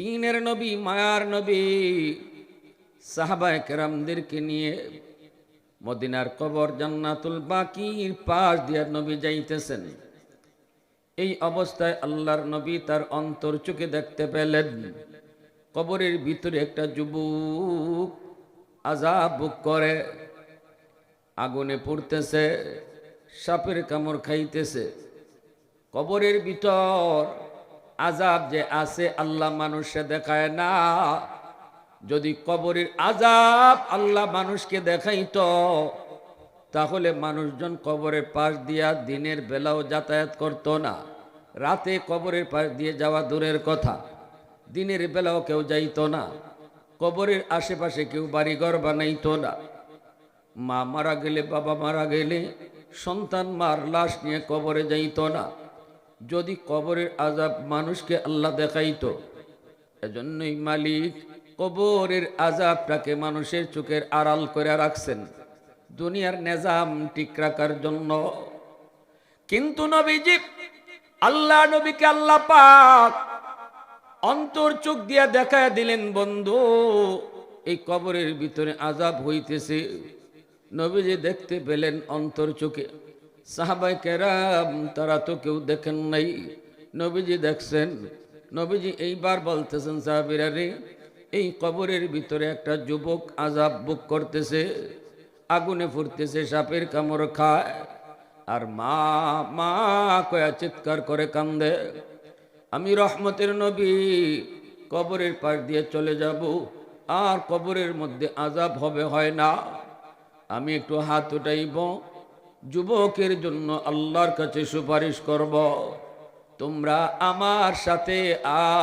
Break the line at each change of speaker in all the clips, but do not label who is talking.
দিনের নবী, মায়ার নবী, সাহাবায় কেরামদেরকে নিয়ে মদিনার কবর জান্নাতুল বাকির পাশ দিয়ার নবী যাইতেছেন। এই অবস্থায় আল্লাহর নবী তার অন্তর চোখে দেখতে পেলেন। কবরের ভিতরে একটা যুবক আজাব করে, আগুনে পড়তেছে, সাপের কামড় খাইতেছে। কবরের ভিতর আজাব যে আছে, আল্লাহ মানুষে দেখায় না। যদি কবরের আজাব আল্লাহ মানুষকে দেখাইতো, তাহলে মানুষজন কবরের পাশ দিয়া দিনের বেলাও যাতায়াত করত না। রাতে কবরের পাশ দিয়ে যাওয়া দূরের কথা। দিনের বেলাও কেউ যাইত না। কবরের আশেপাশে কেউ বাড়িঘর বানাইত না। মা মারা গেলে, বাবা মারা গেলে সন্তান মার লাশ নিয়ে কবরে যাইত না। যদি কবরের আজাব মানুষকে আল্লাহ দেখাইতো, এজন্যই মালিক কবরের আজাবটাকে মানুষের চোখের আড়াল করে রাখছেন। দুনিয়ার নেজাম ঠিক রাখার জন্য। কিন্তু নবীজি, আল্লাহ নবীকে আল্লাহ পাক অন্তর চোখ দিয়া দেখায় দিলেন, বন্ধু, এই কবরের ভিতরে আজাব হইতেছে। নবীজি দেখতে পেলেন অন্তর চোখে। সাহাবাই কেরাম, তারা তো কেউ দেখেন নাই। নবীজি দেখছেন। নবীজি এইবার বলতেছেন, সাহাবিরা এই কবরের ভিতরে একটা যুবক আজাব বুক করতেছে, আগুনে ফুটতেছে, সাপের কামড় খায়, আর মা মা কয়া চিৎকার করে কান্দে, আমি রহমতের নবী, কবরের পাশ দিয়ে চলে যাব, আর কবরের মধ্যে আজাব হবে, হয় না? আমি একটু হাত উঠাইব যুবকের জন্য আল্লাহর কাছে সুপারিশ করব। তোমরা আমার সাথে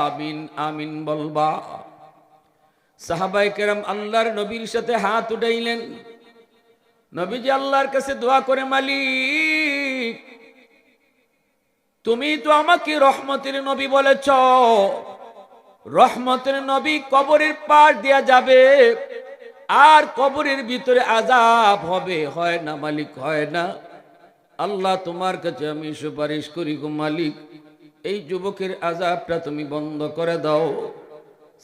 আমিন আমিন বলবা। সাহাবাই কেরাম আল্লাহর নবীর সাথে হাত উঠাইলেন। নবীজি আল্লাহর কাছে দোয়া করে, মালিক, তুমি তো আমাকে রহমতের নবী বলেছ। রহমতের নবী কবরের পার দেয়া যাবে। আর কবরের ভিতরে আজাব হবে, হয় না মালিক, হয় না। আল্লাহ তোমার কাছে আমি সুপারিশ করি গো মালিক, এই যুবকের আজাবটা তুমি বন্ধ করে দাও।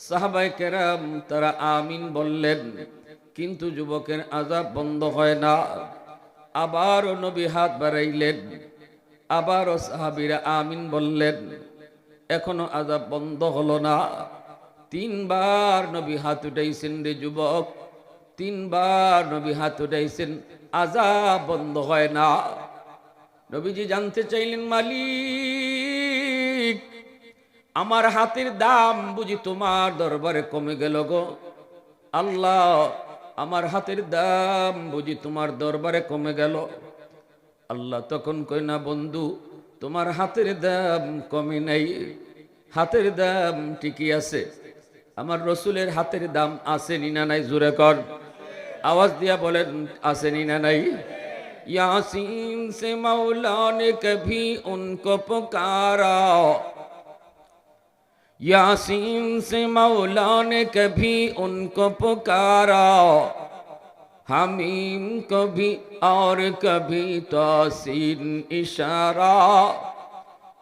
সাহাবাই কেরাম তারা আমিন বললেন, কিন্তু যুবকের আজাব বন্ধ হয় না। আবারও নবী হাত বাড়াইলেন, আবারও সাহাবিরা আমিন বললেন, এখনও আজাব বন্ধ হলো না। তিনবার নবী হাত উঠাইছেন রে যুবক তিনবার নবী হাত উঠাইছেন আজাব বন্ধ হয় না। নবীজি জানতে চাইলেন, মালিক, আমার হাতের দাম বুঝি তোমার দরবারে কমে গেল গো। আল্লাহ, আমার হাতের দাম বুঝি তোমার দরবারে কমে গেল। আল্লাহ তখন কই না বন্ধু, তোমার হাতের দাম কমে নাই। হাতের দাম ঠিকই আছে। আমার রসুলের হাতের দাম আছে না নাই, জোরে কর। आवाज़ दिया, बोले, आसनी ना नहीं। यासीन से मौला ने कभी उनको पुकारा। यासीन से मौला ने कभी उनको पुकारा। हमीम कभी और कभी तोसीन इशारा।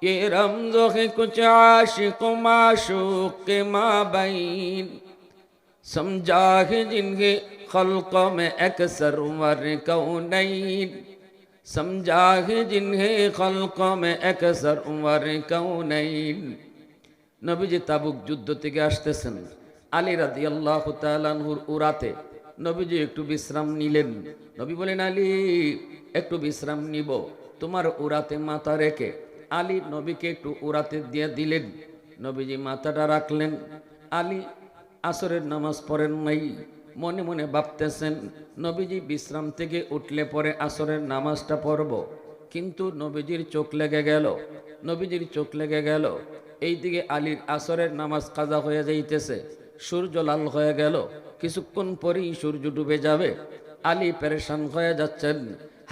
ये रमज है कुछ आशिक माशूक के माँ बहन समझा है जिनके खल्कों में अक्सर उमर कौनैन समझा है जिन्हें खल्कों में अक्सर उमर कौनैन নবীজি তাবুক যুদ্ধ থেকে আসতেছেন আলী রাদি আল্লাহ তালানহুর উরাতে নবীজি একটু বিশ্রাম নিলেন নবী বলেন আলী একটু বিশ্রাম নিব তোমার উরাতে মাথা রেখে আলী নবীকে একটু উরাতে দিয়ে দিলেন নবীজি মাথাটা রাখলেন আলী আসরের নামাজ পড়েন নাই মনে মনে ভাবতেছেন, নবীজি বিশ্রাম থেকে উঠলে পরে আসরের নামাজটা পড়ব। কিন্তু নবীজির চোখ লেগে গেল, নবীজির চোখ লেগে গেল। এইদিকে আলীর আসরের নামাজ কাজা হয়ে যাইতেছে, সূর্য লাল হয়ে গেল। কিছুক্ষণ পরেই সূর্য ডুবে যাবে। আলী পেরেশান হয়ে যাচ্ছেন,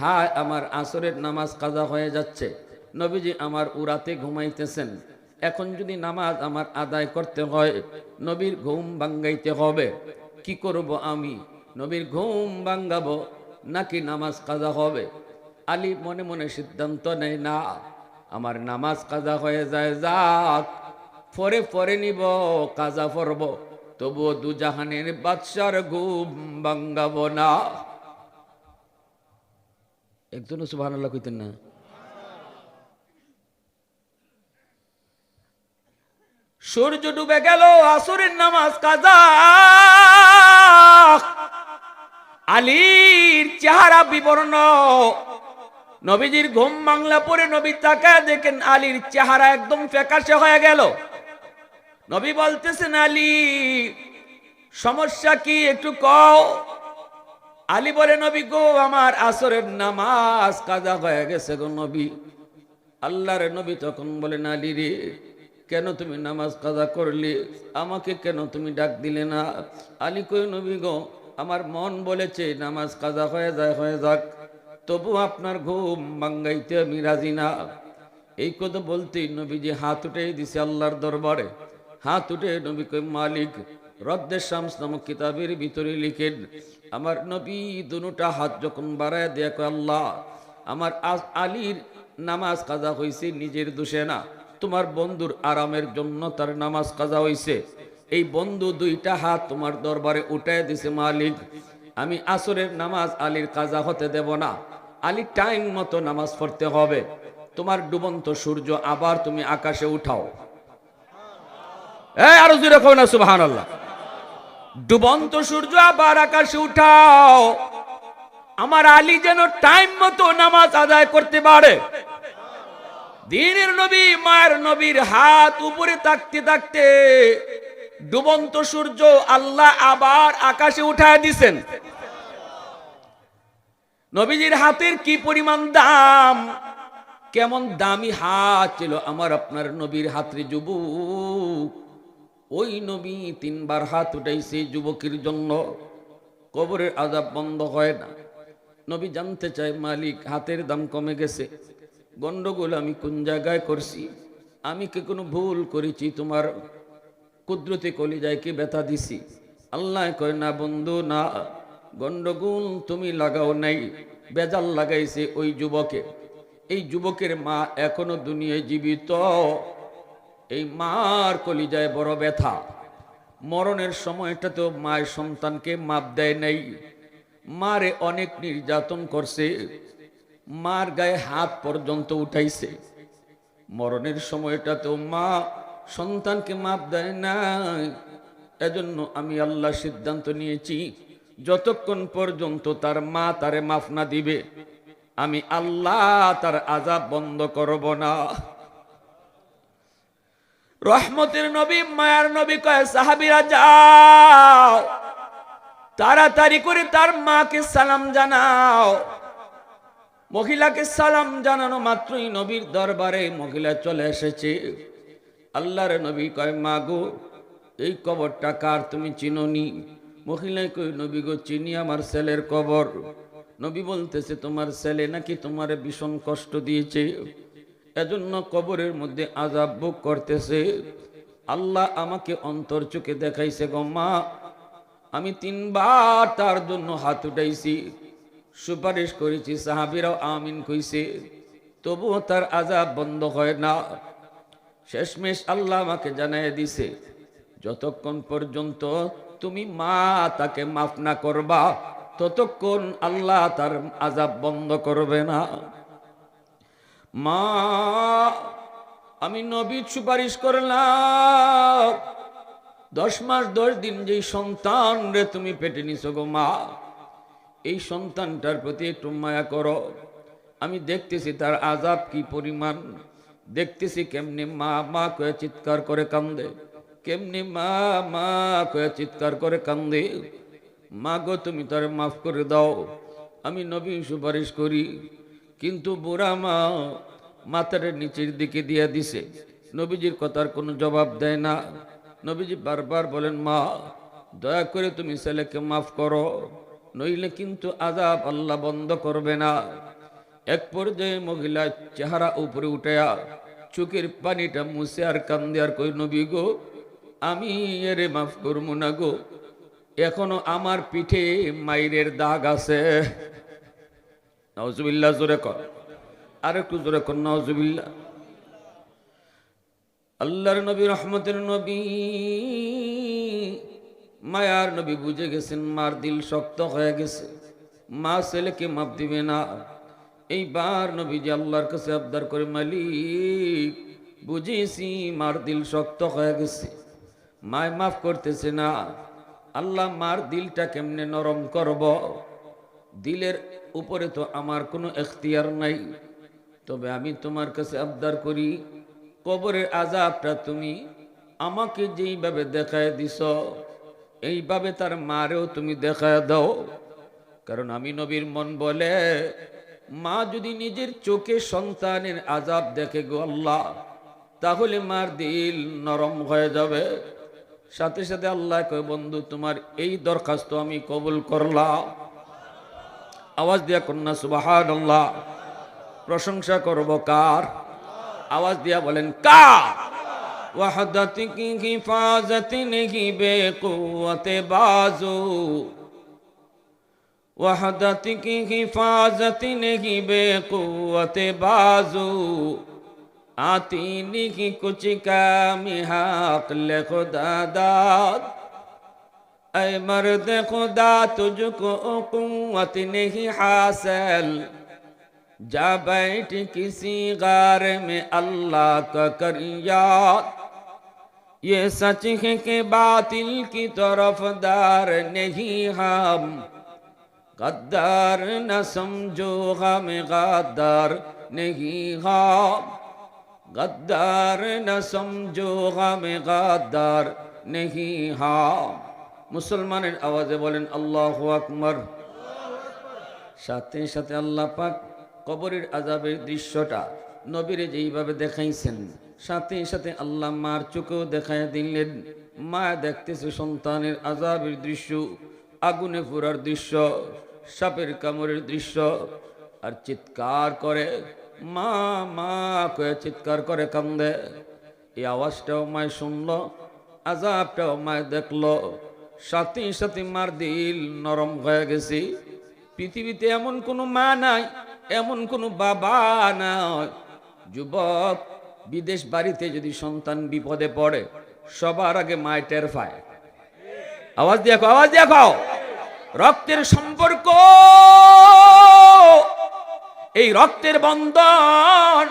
হায় আমার আসরের নামাজ কাজা হয়ে যাচ্ছে। নবীজি আমার উরাতে ঘুমাইতেছেন, এখন যদি নামাজ আমার আদায় করতে হয়, নবীর ঘুম ভাঙ্গাইতে হবে। কি করব আমি? নবীর ঘুম ভাঙ্গাবো নাকি নামাজ কাজা হবে? আলী মনে মনে সিদ্ধান্ত নেয়, না, আমার নামাজ কাজা হয়ে যায়, যাক পরে পরে নিব, কাজা পরব তবুও দু জাহানের বাদশার ঘুম ভাঙ্গাব না। একজনও সুবাহ কইতেন না। সূর্য ডুবে গেল, আসরের নামাজ কাজা। আলীর চেহারা বিবর্ণ। নবীজির ঘুম বাংলা পরে নবী তাকায় দেখেন আলীর চেহারা একদম ফ্যাকাশে হয়ে গেল। নবী বলতেছেন, আলী, সমস্যা কি একটু কও? আলী বলে, নবী গো, আমার আসরের নামাজ কাজা হয়ে গেছে গো নবী। আল্লাহর নবী তখন বলেন, আলী রে, কেন তুমি নামাজ কাজা করলে? আমাকে কেন তুমি ডাক দিলে না? আলী কই নবী গো আমার মন বলেছে, নামাজ কাজা হয়ে যায়, হয়ে যাক। তবু আপনার ঘুম বাঙ্গাইতে আমি রাজি না। এই কথা বলতেই নবীজি হাত উঠে দিছে আল্লাহর দরবারে। হাত উঠে নবী কই মালিক রদ্দের শামস নামক কিতাবের ভিতরে লিখেন, আমার নবী দুটা হাত যখন বাড়ায় দেয়া কয়, আল্লাহ, আমার আজ- আলীর নামাজ কাজা হয়েছে নিজের দোষে না। তোমার বন্ধুর আরামের জন্য তার নামাজ কাজা হয়েছে এই বন্ধু দুইটা হাত তোমার দরবারে উঠায় দিছে মালিক। আমি আসরের নামাজ আলীর কাজা হতে দেব না। আলী টাইম মতো নামাজ পড়তে হবে। তোমার ডুবন্ত সূর্য আবার তুমি আকাশে উঠাও। আরও জোরে কও না সুবহান ডুবন্ত সূর্য আবার আকাশে উঠাও। আমার আলী যেন টাইম মতো নামাজ আদায় করতে পারে। দিনের নবী, মায়ের নবীর হাত উপরে তাকতে তাকতে ডুবন্ত সূর্য আল্লাহ আবার আকাশে উঠায় দিছেন। নবীজির হাতের কি পরিমাণ দাম? কেমন দামি হাত ছিল আমার আপনার নবীর হাতের যুবক। ওই নবী তিনবার হাত উঠাইছে যুবকের জন্য। কবরের আজাব বন্ধ হয় না। নবী জানতে চায়, মালিক, হাতের দাম কমে গেছে। গন্ডগোল আমি কোন জায়গায় করছি? আমি কি কোনো ভুল করেছি তোমার কুদরতি কলিজায় কি ব্যথা দিছি। আল্লাহ কয়, না বন্ধু, না। গন্ডগোল তুমি লাগাও নাই। বেজাল লাগাইছে ওই যুবকে। এই যুবকের মা এখনও দুনিয়ায় জীবিত। এই মার কলিজায় বড় ব্যথা। মরণের সময়টা তো মায়ের সন্তানকে মাপ দেয় নাই। মারে অনেক নির্যাতন করছে। মার গায়ে হাত পর্যন্ত উঠাইছে। মরণের সময়টা তো মা সন্তানকে মাপ দেয় না এজন্য আমি আল্লাহ সিদ্ধান্ত নিয়েছি, যতক্ষণ পর্যন্ত তার মা তারে মাফ না দিবে, আমি আল্লাহ তার আজাব বন্ধ করব না। রহমতের নবী, মায়ার নবী কয়, সাহাবিরা যাও, তাড়াতাড়ি করে তার মাকে সালাম জানাও। মহিলাকে সালাম জানানো মাত্রই নবীর দরবারে মহিলা চলে এসেছে। আল্লাহর নবী কয়, মা গো, এই কবরটা কার? তুমি চিনোনি? মহিলায় কই নবী গো, চিনি আমার ছেলের কবর। নবী বলতেছে, তোমার ছেলে নাকি তোমার ভীষণ কষ্ট দিয়েছে। এজন্য কবরের মধ্যে আজাব ভোগ করতেছে। আল্লাহ আমাকে অন্তর চোখে দেখাইছে, গো মা, আমি তিনবার তার জন্য হাত উঠাইছি। সুপারিশ করেছি, সাহাবিরাও আমিন কইছে। তবুও তার আজাব বন্ধ হয় না। শেষমেশ আল্লাহ আমাকে জানাই দিছে, যতক্ষণ পর্যন্ত তুমি মা তাকে মাফ না করবা, ততক্ষণ আল্লাহ তার আজাব বন্ধ করবে না। মা, আমি নবীর সুপারিশ করলাম, দশ মাস দশ দিন যেই সন্তান রে তুমি পেটে নিছো গো মা, এই সন্তানটার প্রতি একটু মায়া করো। আমি দেখতেছি তার আজাব কি পরিমাণ। দেখতেছি কেমনি মা মা কয়ে চিৎকার করে কান্দে। কেমনি মা মা কয়ে চিৎকার করে কান্দে। মা গো, তুমি তার মাফ করে দাও। আমি নবী সুপারিশ করি। কিন্তু বুড়া মা মাথার নিচের দিকে দিয়ে দিছে। নবীজির কথার কোনো জবাব দেয় না। নবীজি বারবার বলেন, মা, দয়া করে তুমি ছেলেকে মাফ করো। নইলে কিন্তু আজাব আল্লাহ বন্ধ করবে না। এক পর্যায়ে মহিলা চেহারা উপরে উঠেয়া চোখের পানিটা মুছে আর কান্দে আর কই নবী গো, আমি এরে মাফ করব না গো, এখনও আমার পিঠে মাইরের দাগ আছে। নজবিল্লা জোরে কর। আর একটু জোরে কর নজবিল্লা আল্লাহর নবী, রহমতের নবী, মায়ার নবী বুঝে গেছেন, মার দিল শক্ত হয়ে গেছে। মা ছেলেকে মাপ দিবে না। এইবার নবী যে আল্লাহর কাছে আবদার করে, মালিক, বুঝেছি মার দিল শক্ত হয়ে গেছে। মায় মাফ করতেছে না। আল্লাহ মার দিলটা কেমনে নরম করব? দিলের উপরে তো আমার কোনো এখতিয়ার নাই। তবে আমি তোমার কাছে আবদার করি, কবরের আজাবটা তুমি আমাকে যেইভাবে দেখায় দিছ, এইভাবে তার মারেও তুমি দেখায় দাও। কারণ আমি নবীর মন বলে মা যদি নিজের চোখে সন্তানের আজাব দেখে গো আল্লাহ, তাহলে মার দিল নরম হয়ে যাবে। সাথে সাথে আল্লাহ কয়, বন্ধু, তোমার এই দরখাস্ত আমি কবুল করলাম। আওয়াজ দিয়া কন্যা সুবাহ আল্লাহ প্রশংসা করব কার? আওয়াজ দিয়া বলেন, কার? ওয়াহদাতি কি হিফাজতি নেহি বেকুয়াতে বাজু। وحدت کی حفاظت نہیں بے قوت بازو آتی نہیں کچھ کام حق لے خدا داد اے مرد خدا تجھ کو قوت نہیں حاصل جا بیٹھ کسی غار میں اللہ کا کر یاد یہ سچ ہے کہ باطل کی طرف دار نہیں ہم गद्दार न समझो हम गद्दार नहीं हम गद्दार न समझो हम गद्दार नहीं हम মুসলমানের আওয়াজে বলেন আল্লাহ আকবর সাথে সাথে আল্লাহ পাক কবরের আজাবের দৃশ্যটা নবীরে যেইভাবে দেখাইছেন, সাথে সাথে আল্লাহ মার চোখেও দেখাই দিলেন। মা দেখতেছে সন্তানের আজাবের দৃশ্য, আগুনে পুরার দৃশ্য। সাপের কামড়ের দৃশ্য। আর চিৎকার করে, মা মা কয়ে চিৎকার করে কান্দে। এই আওয়াজটাও মায় শুনলো আজাবটাও মায় দেখল। সাথে সাথে মার দিল নরম হয়ে গেছি। পৃথিবীতে এমন কোনো মা নাই, এমন কোনো বাবা নাই। যুবক, বিদেশ বাড়িতে যদি সন্তান বিপদে পড়ে, সবার আগে মায় টের পায়। আওয়াজ দেখো আওয়াজ দেখো রক্তের সম্পর্ক। এই রক্তের বন্ধন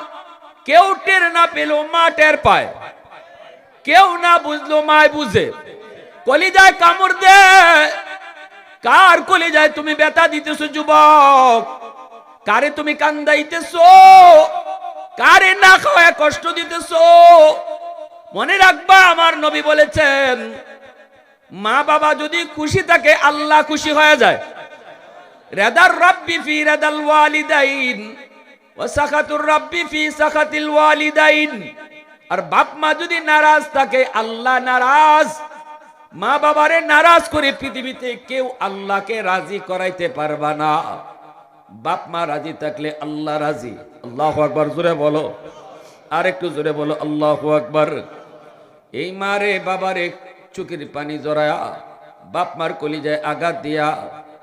কেউ টের না পেল, মা টের পায়। কেউ না বুঝলো, মায় বুঝে। কলিজায় কামড় দে। কার কলিজায় তুমি বেতা দিতেছো, যুবক? কারে তুমি কান্দাইতেছো? কারে না খাওয়ায় কষ্ট দিতেছো? মনে রাখবা, আমার নবী বলেছেন মা বাবা যদি খুশি থাকে, আল্লাহ খুশি হয়ে যায়। রেদার রব্বি ফি রেদাল ওয়ালিদাইন ও সাখাতুর রব্বি ফি সাখাতিল ওয়ালিদাইন। আর বাপ মা যদি নারাজ থাকে, আল্লাহ নারাজ। মা বাবারে নারাজ করে পৃথিবীতে কেউ আল্লাহকে রাজি করাইতে পারবা না। বাপ মা রাজি থাকলে আল্লাহ রাজি। আল্লাহ আকবর, জোরে বলো। আর একটু জোরে বলো, আল্লাহ আকবর। এই মারে বাবারে চুকির পানি জড়ায়া, বাপ মার কলিজায় আঘাত দিয়া,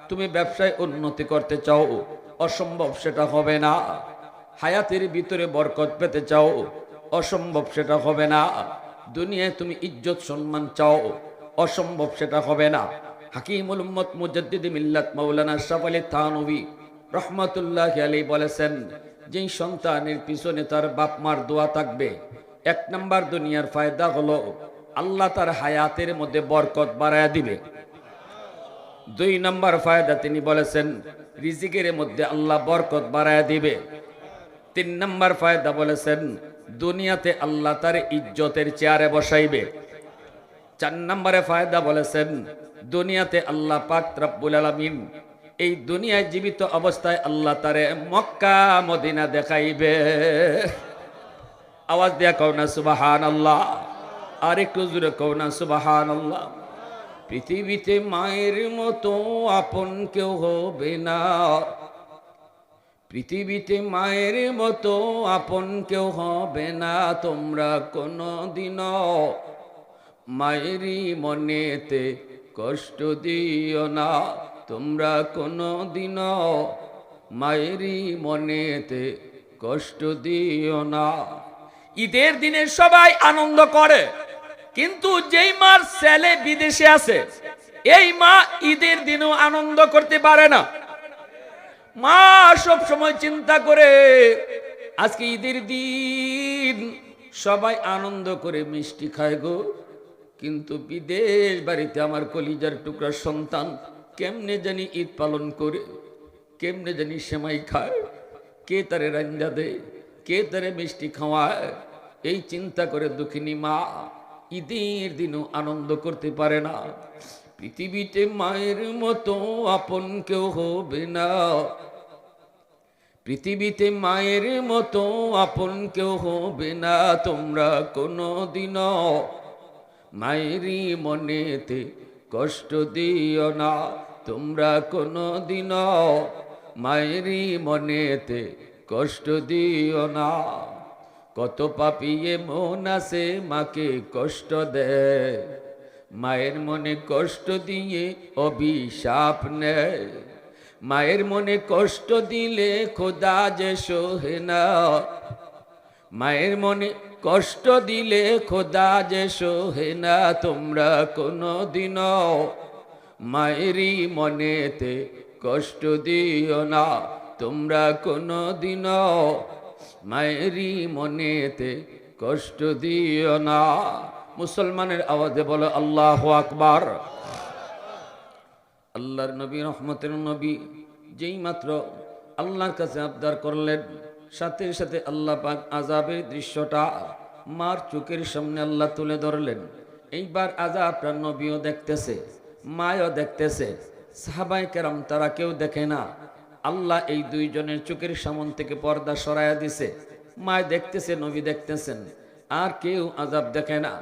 তুমি ব্যবসায় উন্নতি করতে চাও, অসম্ভব সেটা হবে না। হায়াতের ভিতরে বরকত পেতে চাও, অসম্ভব সেটা হবে না। দুনিয়ায় তুমি ইজ্জত সম্মান চাও, অসম্ভব সেটা হবে না। হাকিমুল উম্মত মুজাদ্দিদ মিল্লাত মাওলানা আশরাফ আলী থানবী রহমতুল্লাহ আলী বলেছেন, যেই সন্তানের পিছনে তার বাপ মার দোয়া থাকবে, এক নাম্বার দুনিয়ার ফায়দা হলো আল্লাহ তার হায়াতের মধ্যে বরকত বাড়ায়া দিবে। দুই নম্বর ফায়দা তিনি বলেছেন, রিজিকের মধ্যে আল্লাহ বরকত বাড়ায়া দিবে। তিন নাম্বার ফায়দা বলেছেন, দুনিয়াতে আল্লাহ তার ইজ্জতের চেয়ারে বসাইবে। চার নম্বরে ফায়দা বলেছেন, দুনিয়াতে আল্লাহ পাক রব্বুল আলামিন এই দুনিয়ায় জীবিত অবস্থায় আল্লাহ তারে মক্কা, মদিনা দেখাইবে। আওয়াজ দেয়া কও না সুবাহান আল্লাহ আর একটু জুড়ে কও না সুবাহান পৃথিবীতে মায়ের মতো আপন কেউ হবে না। পৃথিবীতে মায়ের মতো আপন কেউ হবে না, তোমরা কোনো দিন মায়েরই মনেতে কষ্ট দিও না। তোমরা কোনো দিন মায়েরই মনেতে কষ্ট দিও না। ঈদের দিনে সবাই আনন্দ করে। কিন্তু যেই মার ছেলে বিদেশে আছে, এই মা ঈদের দিনও আনন্দ করতে পারে না। মা সব সময় চিন্তা করে, আজকে ঈদের দিন সবাই আনন্দ করে মিষ্টি খায় গো। কিন্তু বিদেশ বাড়িতে আমার কলিজার টুকরা সন্তান কেমনে জানি ঈদ পালন করে, কেমনে জানি সেমাই খায়, কে তারে রান্না দেয়, কে তারে মিষ্টি খাওয়ায়, এই চিন্তা করে দুঃখিনী মা ঈদের দিনও আনন্দ করতে পারে না। পৃথিবীতে মায়ের মতো আপন কেউ হবে না। পৃথিবীতে মায়ের মতো আপন কেউ হবে না। তোমরা কোনো দিন মায়েরই মনেতে কষ্ট দিও না। তোমরা কোনো দিন মায়েরই মনেতে কষ্ট দিও না। কত পাপিয়ে মন আছে, মাকে কষ্ট দেয়। মায়ের মনে কষ্ট দিয়ে অভিশাপ নেয়। মায়ের মনে কষ্ট দিলে খোদা যে সোহে না। মায়ের মনে কষ্ট দিলে খোদা যে সোহে না। তোমরা কোনো দিন মায়েরই মনেতে কষ্ট দিও না। তোমরা কোনো দিন মায়েরই মনেতে কষ্ট দিও না। মুসলমানের আওয়াজে বলো, আল্লাহ আকবার। আল্লাহর নবী, রহমতের নবী যেই মাত্র আল্লাহর কাছে আবদার করলেন, সাথে সাথে আল্লাহ পাক আজাবের দৃশ্যটা মার চোখের সামনে আল্লাহ তুলে ধরলেন। এইবার আজাবটা নবীও দেখতেছে, মায়ও দেখতেছে সাহাবাই কেরাম তারা কেউ দেখে না। আল্লাহ এই দুইজনের চোখের সামন থেকে পর্দা সরাইয়া দিছে। মায় দেখতেছে, নবী দেখতেছেন। আর কেউ আজাব দেখে না।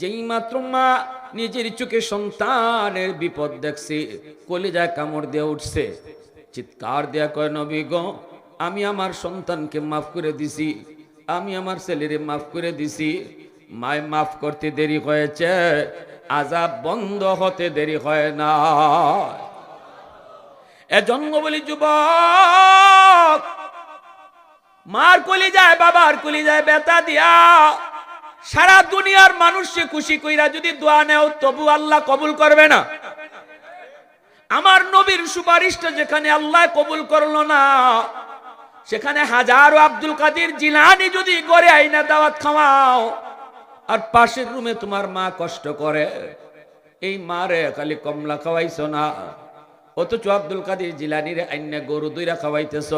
যেই মাত্র মা নিজের চোখে সন্তানের বিপদ দেখছে, কলিজায় কামড় দিয়ে উঠছে। চিৎকার দেয়া কয়, নবী গ, আমি আমার সন্তানকে মাফ করে দিছি। আমি আমার ছেলেরে মাফ করে দিছি। মায় মাফ করতে দেরি হয়েছে। আজাব বন্ধ হতে দেরি হয় না এজন্য বলি যুবক। মার কলি যায়, বাবার কলি যায়, বেতা দিয়া। সারা দুনিয়ার মানুষকে খুশি কইরা যদি দোয়া নেও, তবু আল্লাহ কবুল করবে না। আমার নবীর সুপারিশটা যেখানে আল্লাহ কবুল করল না, সেখানে হাজারো আব্দুল কাদির জিলানি যদি গড়ে আইনা দাওয়াত খাওয়াও, আর পাশের রুমে তোমার মা কষ্ট করে, এই মারে খালি কমলা খাওয়াইছ না। অথচ আব্দুল কাদির জিলানিরে আইনা গরু দুইরা খাওয়াইতেছ।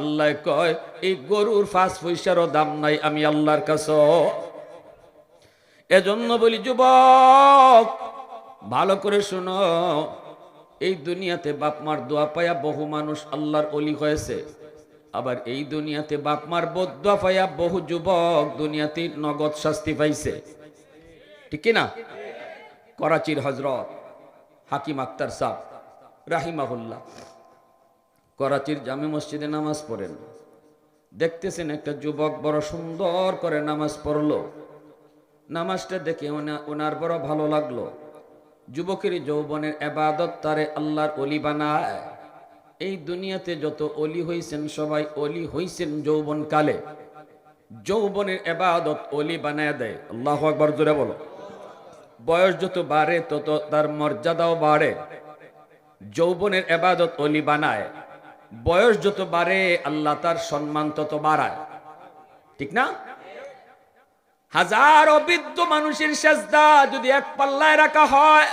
আল্লাহ কয়, এই গরুর ফাঁস পয়সারও দাম নাই, আমি আল্লাহর কাছে। এজন্য বলি, যুবক, ভালো করে শোনো, এই দুনিয়াতে বাপ মার দোয়া পায়া বহু মানুষ আল্লাহর অলি হয়েছে। আবার এই দুনিয়াতে বাপ মার বদুয়া পায়া বহু যুবক দুনিয়াতে নগদ শাস্তি পাইছে। ঠিক না? করাচির হজরত হাকিম আক্তার সাহ রাহিমাহুল্লাহ। করাচির জামে মসজিদে নামাজ পড়েন। দেখতেছেন একটা যুবক বড় সুন্দর করে নামাজ পড়ল। নামাজটা দেখে ওনা- ওনার বড় ভালো লাগল। যুবকের যৌবনের এবাদত তারে আল্লাহর অলি বানায়। এই দুনিয়াতে যত অলি হইছেন, সবাই অলি হইছেন যৌবন কালে যৌবনের এবাদত অলি বানায় দেয়। আল্লাহ একবার জোরে বলো। বয়স যত বাড়ে, তত তার মর্যাদাও বাড়ে। যৌবনের এবাদত অলি বানায়। বয়স যত বাড়ে, আল্লাহ তার সম্মান তত বাড়ায়। ঠিক না? হাজার অবৃদ্ধ মানুষের সেজদা যদি এক পাল্লায় রাখা হয়,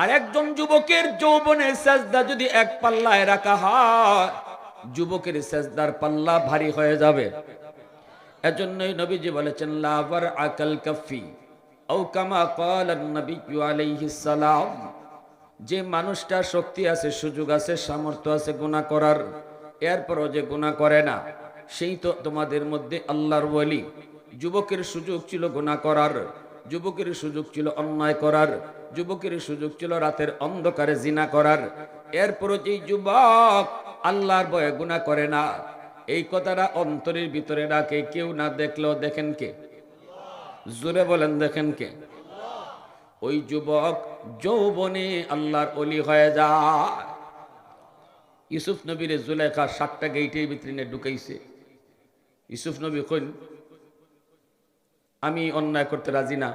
আর একজন যুবকের যৌবনের সেজদা যদি এক পাল্লায় রাখা হয়, যুবকের সেজদার পাল্লা ভারী হয়ে যাবে। এজন্যই নবীজি বলেছেন লাভার আকাল কাফি ও কামা কল নবী আলাইহিস সালাম। যে মানুষটা শক্তি আছে, সুযোগ আছে, সামর্থ্য আছে গুণা করার, এরপরও যে গুণা করে না, সেই তো তোমাদের মধ্যে আল্লাহর বলি যুবকের সুযোগ ছিল গুণা করার, যুবকের সুযোগ ছিল অন্যায় করার, যুবকের সুযোগ ছিল রাতের অন্ধকারে জিনা করার। এরপরও যেই যুবক আল্লাহর ভয়ে গুণা করে না, এই কথাটা অন্তরের ভিতরে রাখে, কেউ না দেখলেও দেখেন কে? জোরে বলেন, দেখেন কে? ওই যুবক যৌবনে আল্লাহর অলি হয়ে যায়। ইউসুফ নবীর জুলেখা সাতটা গেইটের ভিতরে ঢুকাইছে। ইউসুফ নবী কইন আমি অন্যায় করতে রাজি না,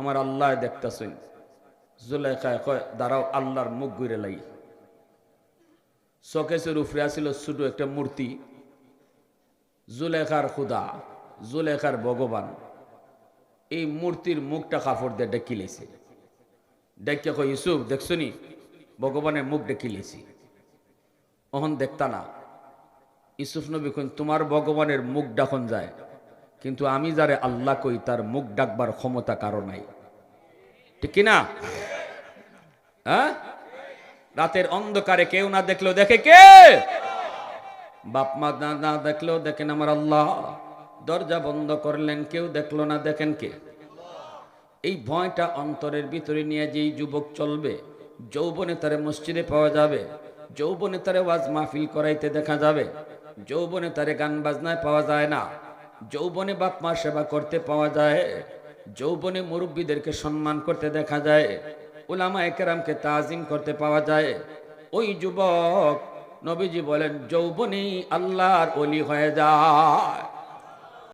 আমার আল্লাহ দেখতেছেন। জুলেখায় কয়, দাঁড়াও, আল্লাহর মুখ ঘুরে লাই। শোকেসের উপরে আসিল ছোট একটা মূর্তি জুলেখার খুদা জুলেখার ভগবান। এই মূর্তির মুখটা কাপড় দিয়ে ডেকে ডেকে কয়, ইউসুফ, দেখছ ভগবানের মুখ ডেকে লেছি অহন দেখতা না। ইসুফ নবী কইন, তোমার ভগবানের মুখ ডাকন যায়, কিন্তু আমি যারে আল্লাহ কই, তার মুখ ডাকবার ক্ষমতা কারও নাই। ঠিক কি না হ্যাঁ? রাতের অন্ধকারে কেউ না দেখলেও দেখে কে? বাপ মা না দেখলেও দেখেন আমার আল্লাহ। দরজা বন্ধ করলেন, কেউ দেখল না, দেখেন কে? এই ভয়টা অন্তরের ভিতরে নিয়ে যেই যুবক চলবে, যৌবনে তারে মসজিদে পাওয়া যাবে, যৌবনে তারে ওয়াজ মাহফিল করাইতে দেখা যাবে, যৌবনে তারে গান বাজনায় পাওয়া যায় না, যৌবনে বাপ মা সেবা করতে পাওয়া যায়, যৌবনে মুরব্বীদেরকে সম্মান করতে দেখা যায়, উলামা একরামকে তাজিম করতে পাওয়া যায়। ওই যুবক নবীজি বলেন, যৌবনেই আল্লাহর অলি হয়ে যায়।